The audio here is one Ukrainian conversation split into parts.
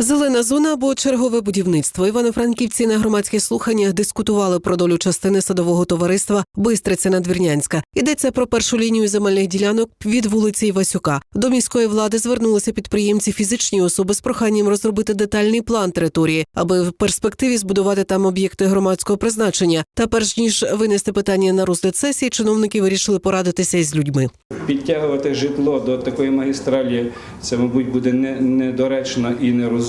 Зелена зона або чергове будівництво. Івано-Франківці на громадських слуханнях дискутували про долю частини садового товариства Бистриця Надвірнянська. Йдеться про першу лінію земельних ділянок від вулиці Івасюка. До міської влади звернулися підприємці фізичні особи з проханням розробити детальний план території, аби в перспективі збудувати там об'єкти громадського призначення. Та перш ніж винести питання на розгляд сесії, чиновники вирішили порадитися із людьми. Підтягувати житло до такої магістралі це, мабуть, буде не- недоречно і нерозумно.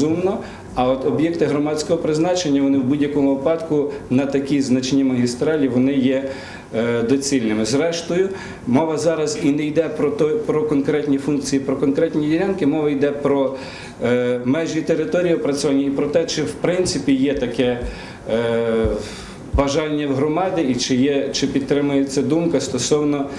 А от об'єкти громадського призначення вони в будь-якому випадку на такій значній магістралі вони є е, доцільними. Зрештою, мова зараз і не йде про то, про конкретні функції, про конкретні ділянки, мова йде про е, межі території опрацьовані і про те, чи в принципі є таке. Е, бажання в громади і чи є чи підтримується думка стосовно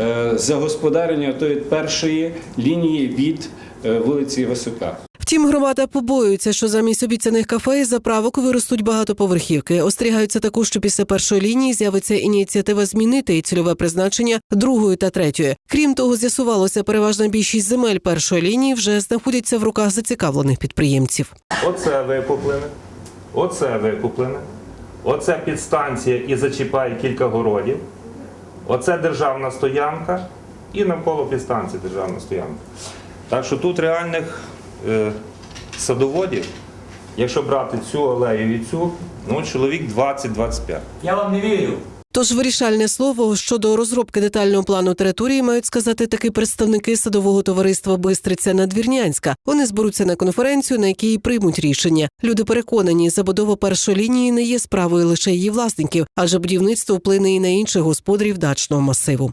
е, загосподарення тої першої лінії від е, вулиці Васюка. Втім, громада побоюється, що замість обіцяних кафе і заправок виростуть багатоповерхівки. Остерігаються також, що після першої лінії з'явиться ініціатива змінити і цільове призначення другої та третьої. Крім того, з'ясувалося, переважна більшість земель першої лінії вже знаходяться в руках зацікавлених підприємців. Оце викуплене, оце викуплене, оце підстанція і зачіпає кілька городів, оце державна стоянка і навколо підстанції державна стоянка. Так що тут реальних садоводів, якщо брати цю алею і цю, ну чоловік 20-25. Я вам не вірю. Тож вирішальне слово щодо розробки детального плану території мають сказати таки представники садового товариства Бистриця Надвірнянська. Вони зберуться на конференцію, на якій приймуть рішення. Люди переконані, забудова першої лінії не є справою лише її власників, адже будівництво вплине і на інших господарів дачного масиву.